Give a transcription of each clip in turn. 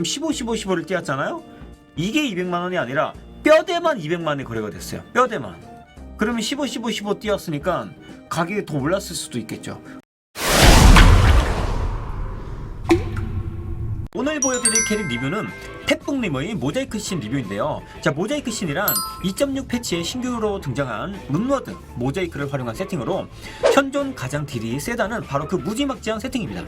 지금 15, 15, 15를 띄었잖아요. 이게 200만 원이 아니라 뼈대만 200만 원이 거래가 됐어요. 뼈대만. 그러면 15, 15, 15 띄었으니까 가격이 더 올랐을 수도 있겠죠. 오늘 보여드릴 캐릭 리뷰는 태풍님의 모자이크 신 리뷰인데요. 자, 모자이크 신이란 2.6 패치에 신규로 등장한 룬워드 모자이크를 활용한 세팅으로 현존 가장 딜이 세다는 바로 그 무지막지한 세팅입니다.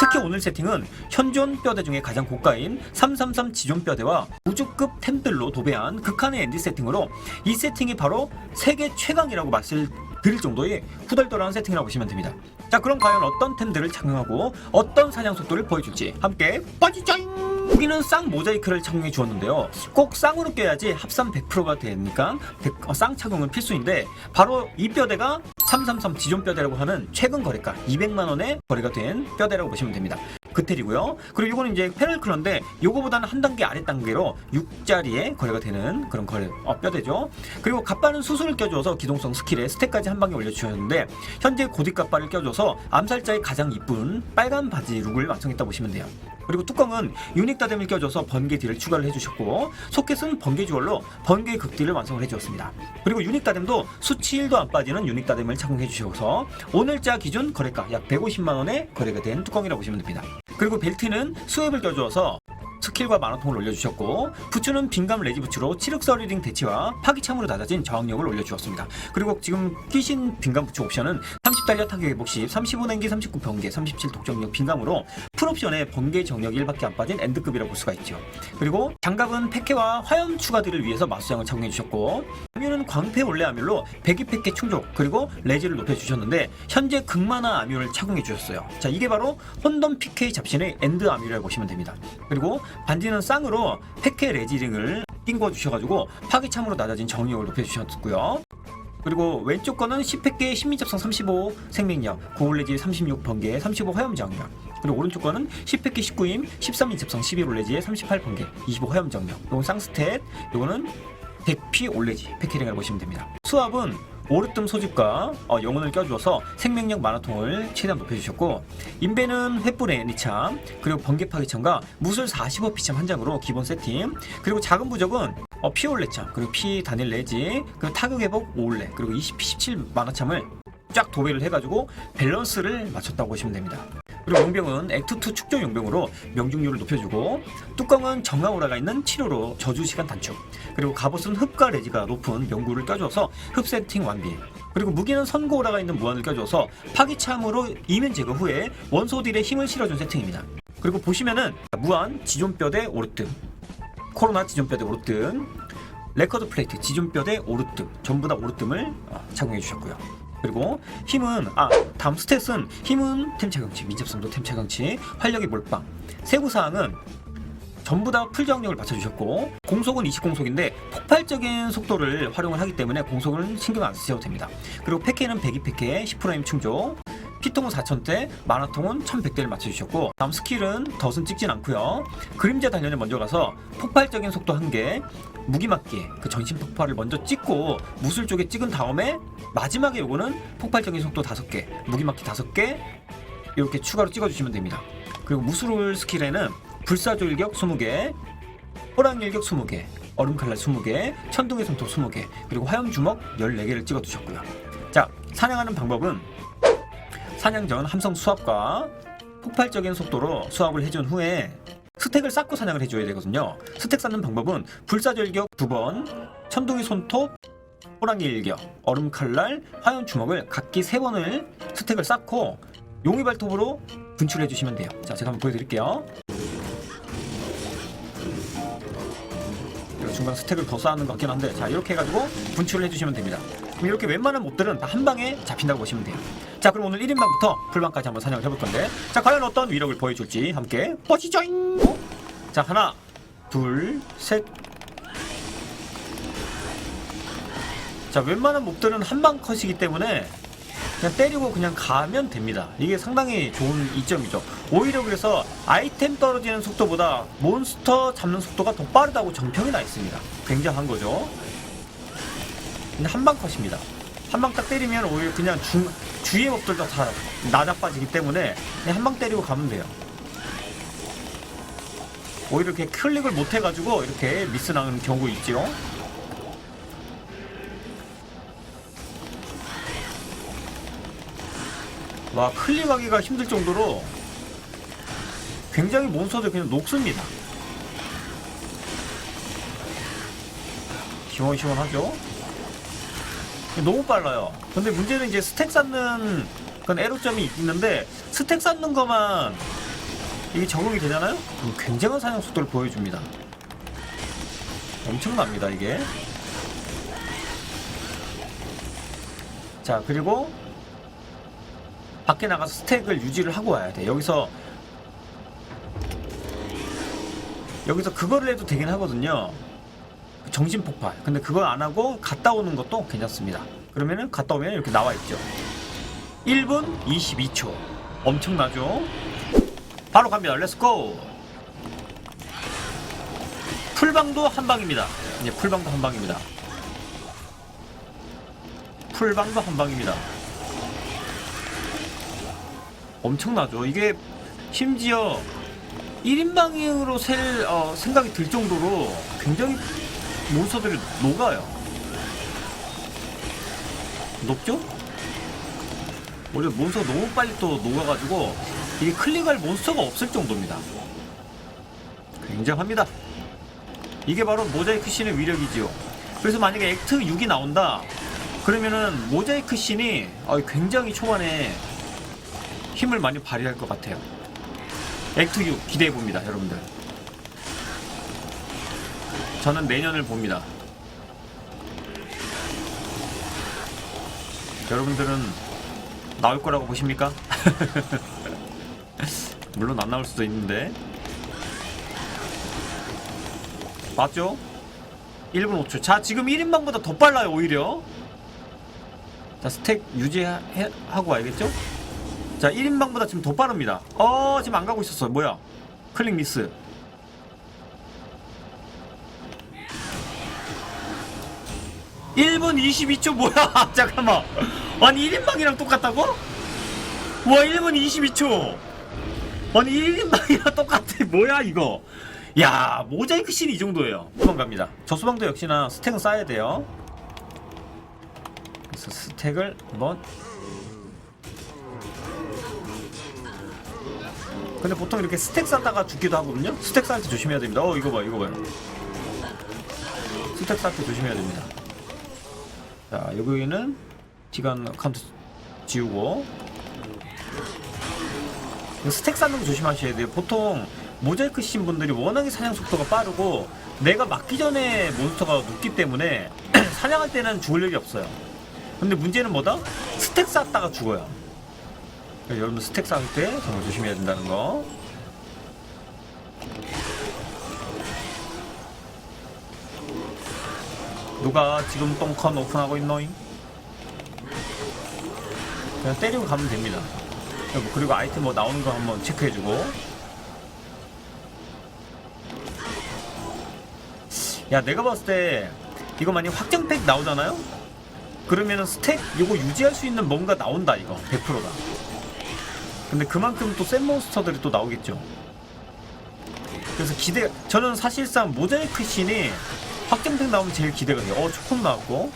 특히 오늘 세팅은 현존 뼈대 중에 가장 고가인 333 지존 뼈대와 우주급 템들로 도배한 극한의 엔드 세팅으로 이 세팅이 바로 세계 최강이라고 말씀 드릴 정도의 후덜덜한 세팅이라고 보시면 됩니다. 자 그럼 과연 어떤 템들을 착용하고 어떤 사냥 속도를 보여줄지 함께 빠지자잉! 여기는 쌍 모자이크를 착용해 주었는데요. 꼭 쌍으로 껴야지 합산 100%가 되니까 백- 어, 쌍 착용은 필수인데 바로 이 뼈대가 333 지존 뼈대라고 하는 최근 거래가 200만 원에 거래가 된 뼈대라고 보시면 됩니다. 그텔이고요. 그리고 이거는 이제 패널 클러인데 요거보다는 한 단계 아래 단계로 6짜리에 거래가 되는 그런 거래 어, 뼈대죠. 그리고 갑바는 수술을 껴줘서 기동성 스킬에 스택까지 한 방에 올려주셨는데 현재 고딕 갑바를 껴줘서 암살자의 가장 이쁜 빨간 바지 룩을 완성했다 보시면 돼요. 그리고 뚜껑은 유닉 다뎀을 껴줘서 번개 딜을 추가를 해주셨고 소켓은 번개 주얼로 번개 극딜을 완성을 해주었습니다. 그리고 유닉 다뎀도 수치 1도 안 빠지는 유닉 다뎀을 착용해 주셔서 오늘자 기준 거래가 약 150만 원에 거래가 된 뚜껑이라고 보시면 됩니다. 그리고 벨트는 스웩을 껴주어서 스킬과 만화통을 올려주셨고 부츠는 빈감 레지 부츠로 치륵 서리링 대치와 파기참으로 낮아진 저항력을 올려주었습니다. 그리고 지금 끼신 빈감 부츠 옵션은 30달러 타격 회복 시 35냉기 39 번개 37 독점력 빈감으로 풀옵션에 번개 정력 1밖에 안 빠진 엔드급이라고 볼 수가 있죠. 그리고 장갑은 패케와 화염 추가들을 위해서 마수장을 착용해 주셨고 아뮤는 광패 원래 아뮤로 배기 패케 충족 그리고 레지를 높여 주셨는데 현재 극만화 아뮤를 착용해 주셨어요. 자 이게 바로 혼돈 PK 잡신의 엔드 아뮤라고 보시면 됩니다. 그리고 반지는 쌍으로 패케 레지링을 낀거 주셔가지고 파기참으로 낮아진 정력을 높여 주셨고요. 그리고 왼쪽 거는 10팩계 신민접성 35 생명력, 고올레지 36 번개, 35 화염 정력. 그리고 오른쪽 거는 10팩계 19임, 13인 접성 11 올레지에 38 번개, 25 화염 정력. 요건 쌍스탯, 요거는 100피 올레지 패키링을 보시면 됩니다. 수압은 오르뜸 소집과 어, 영혼을 껴주어서 생명력 만화통을 최대한 높여주셨고 인베는 횃불의 애니참 그리고 번개 파기참과 무술 45 피참 한 장으로 기본 세팅 그리고 작은 부적은 어, 피올레참 그리고 피 단일 레지 그리고 타격 회복 5올레 그리고 20피 17 만화참을 쫙 도배를 해가지고 밸런스를 맞췄다고 보시면 됩니다. 그리고 용병은 액트2 축적 용병으로 명중률을 높여주고 뚜껑은 정화 오라가 있는 치료로 저주 시간 단축. 그리고 갑옷은 흡과 레지가 높은 명구를 껴줘서 흡 세팅 완비. 그리고 무기는 선고 오라가 있는 무한을 껴줘서 파기참으로 이면 제거 후에 원소 딜에 힘을 실어준 세팅입니다. 그리고 보시면은 무한 지존뼈 대 오르뜸 코로나 지존뼈 대 오르뜸 레커드 플레이트 지존뼈 대 오르뜸 전부 다 오르뜸을 어, 착용해 주셨고요 그리고 힘은 아 다음 스탯은 힘은 템 착용치 민첩성도 템 착용치 활력의 몰빵. 세부 사항은 전부 다 풀저항력을 맞춰주셨고 공속은 20공속인데 폭발적인 속도를 활용을 하기 때문에 공속은 신경 안 쓰셔도 됩니다. 그리고 패케는 102패케 10%M 충족 피통은 4000대, 만화통은 1100대를 맞춰주셨고 다음 스킬은 덫은 찍진 않고요. 그림자 단련에 먼저 가서 폭발적인 속도 1개 무기막기 그 전신 폭발을 먼저 찍고 무술 쪽에 찍은 다음에 마지막에 요거는 폭발적인 속도 5개 무기막기 5개 이렇게 추가로 찍어주시면 됩니다. 그리고 무술 스킬에는 불사조일격 20개 호랑일격 20개 얼음칼날 20개 천둥의 손톱 20개 그리고 화염주먹 14개를 찍어두셨고요. 자 사냥하는 방법은 사냥 전 함성 수압과 폭발적인 속도로 수압을 해준 후에 스택을 쌓고 사냥을 해줘야 되거든요. 스택 쌓는 방법은 불사절격 두 번, 천둥이 손톱, 호랑이 일격, 얼음 칼날, 화염 주먹을 각기 세 번을 스택을 쌓고 용의 발톱으로 분출해 주시면 돼요. 자, 제가 한번 보여드릴게요. 중간 스택을 더 쌓는 것 같긴 한데, 자 이렇게 해가지고 분출을 해주시면 됩니다. 그럼 이렇게 웬만한 몹들은 다 한 방에 잡힌다고 보시면 돼요. 자, 그럼 오늘 1인방부터 풀방까지 한번 사냥을 해볼 건데, 자, 과연 어떤 위력을 보여줄지 함께 보시죠잉! 자, 하나, 둘, 셋. 자, 웬만한 몹들은 한방 컷이기 때문에 그냥 때리고 그냥 가면 됩니다. 이게 상당히 좋은 이점이죠. 오히려 그래서 아이템 떨어지는 속도보다 몬스터 잡는 속도가 더 빠르다고 정평이 나 있습니다. 굉장한 거죠. 한방 컷입니다. 한 방 딱 때리면 오히려 그냥 중, 주위의 몹들도 다 나자빠지기 때문에 한 방 때리고 가면 돼요. 오히려 이렇게 클릭을 못 해가지고 이렇게 미스 나는 경우 있지요. 와 클릭하기가 힘들 정도로 굉장히 몬스터들 그냥 녹습니다. 시원시원하죠? 너무 빨라요. 근데 문제는 이제 스택 쌓는 그런 애로점이 있는데 스택 쌓는 것만 이게 적용이 되잖아요? 굉장한 사냥 속도를 보여줍니다. 엄청납니다 이게. 자 그리고 밖에 나가서 스택을 유지를 하고 와야 돼. 여기서 여기서 그거를 해도 되긴 하거든요. 정신 폭발. 근데 그걸 안 하고 갔다 오는 것도 괜찮습니다. 그러면은 갔다 오면 이렇게 나와 있죠. 1분 22초. 엄청나죠? 바로 갑니다. 렛츠고! 풀방도 한 방입니다. 예, 풀방도 한 방입니다. 풀방도 한 방입니다. 엄청나죠? 이게 심지어 1인방으로 셀 어, 생각이 들 정도로 굉장히 몬스터들이 녹아요. 녹죠? 오히려 몬스터가 너무 빨리 또 녹아가지고 이게 클릭할 몬스터가 없을 정도입니다. 굉장합니다. 이게 바로 모자이크 씬의 위력이지요. 그래서 만약에 액트 6이 나온다, 그러면은 모자이크 씬이 어, 굉장히 초반에 힘을 많이 발휘할 것 같아요. 액트 6 기대해 봅니다, 여러분들. 저는 내년을 봅니다. 여러분들은 나올 거라고 보십니까? 물론 안 나올 수도 있는데. 맞죠? 1분 5초. 자, 지금 1인방보다 더 빨라요, 오히려. 자, 스택 유지하고 와야겠죠? 자, 1인방보다 지금 더 빠릅니다. 어, 지금 안 가고 있었어. 뭐야? 클릭 미스. (1분 22초) 뭐야 잠깐만 아니 1인방이랑 똑같다고? 와 1분 22초 아니 1인방이랑 똑같아 뭐야 이거 야 모자이크 씬이 이 정도예요 도망갑니다 저 수방도 역시나 스택은 쌓아야 돼요 그래서 스택을 한번 근데 보통 이렇게 스택 쌓다가 죽기도 하거든요. 스택 쌓을 때 조심해야 됩니다. 어 이거 봐, 이거 봐요. 스택 쌓을 때 조심해야 됩니다. 자 여기는 시간 카운트 지우고 스택 쌓는 거 조심하셔야 돼요. 보통 모자이크 신 분들이 워낙에 사냥 속도가 빠르고 내가 맞기 전에 몬스터가 눕기 때문에 사냥할 때는 죽을 일이 없어요. 근데 문제는 뭐다? 스택 쌓다가 죽어요. 여러분 스택 쌓을 때 정말 조심해야 된다는 거. 누가 지금 똥컨 오픈하고 있노잉? 그냥 때리고 가면 됩니다. 그리고- 아이템 뭐 나오는 거 한번 체크해주고. 야, 내가 봤을 때 이거 만약 확정팩 나오잖아요? 그러면은 스택 이거 유지할 수 있는 뭔가 나온다 이거 100%다. 근데 그만큼 또 센 몬스터들이 또 나오겠죠. 그래서 기대 저는 사실상 모자이크 씬이 확정팩 나오면 제일 기대가 돼요. 어 초콤 나왔고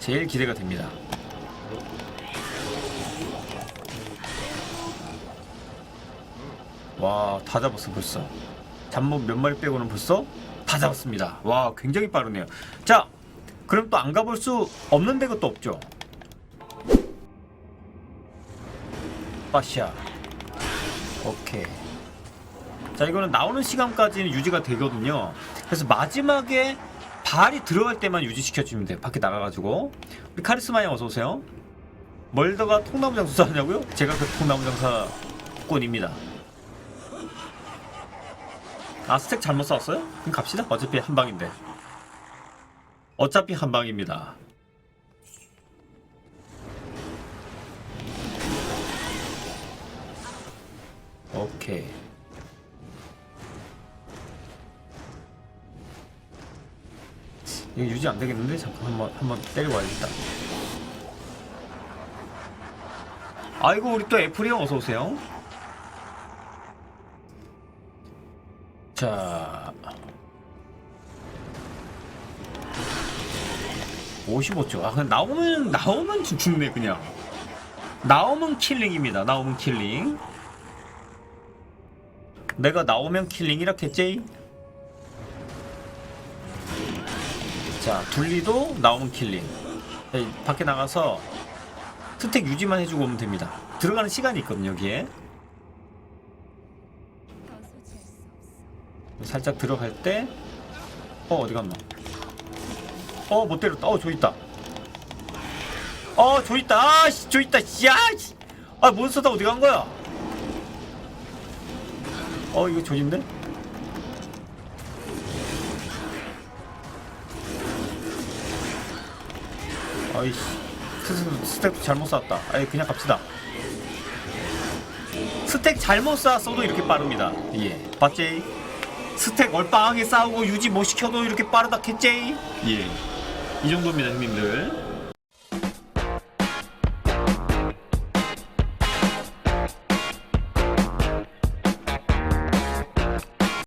제일 기대가 됩니다. 와 다 잡았어 벌써. 잡목 몇 마리 빼고는 벌써 다 잡았습니다. 와 굉장히 빠르네요. 자 그럼 또 안 가볼 수 없는 데가 또 없죠. 빠샤 오케이 자 이거는 나오는 시간까지는 유지가 되거든요. 그래서 마지막에 발이 들어갈 때만 유지시켜주면 돼요. 밖에 나가가지고. 우리 카리스마 형 어서오세요. 멀더가 통나무 장사 하냐고요? 제가 그 통나무 장사꾼입니다. 아 스택 잘못 쐈어요? 그럼 갑시다. 어차피 한 방인데. 어차피 한 방입니다. 오케이. 이거 유지 안 되겠는데? 잠깐 한번 한번 때려봐야겠다. 아이고 우리 또 애플이 형 어서 오세요. 자. 55초. 아, 그냥 나오면, 나오면 죽네, 그냥. 나오면 킬링입니다. 나오면 킬링. 내가 나오면 킬링이라 했지? 자 둘리도 나오면 킬링 자, 이 밖에 나가서 스택 유지만 해주고 오면 됩니다 들어가는 시간이 있거든요 여기에 살짝 들어갈 때, 어, 어디 갔나? 어, 못 때렸다. 어, 저 있다. 어, 저 있다. 아, 씨, 저 있다. 씨, 야, 씨. 아, 몬스터 어디 간 거야? 어, 이거 조진데? 아이씨, 스택, 잘못 쐈다. 아이, 그냥 갑시다. 스택 잘못 쐈어도 이렇게 빠릅니다. 예, 봤지? 스택 얼빵하게 싸우고 유지 못 시켜도 이렇게 빠르다 했지? 예. 이 정도입니다, 형님들.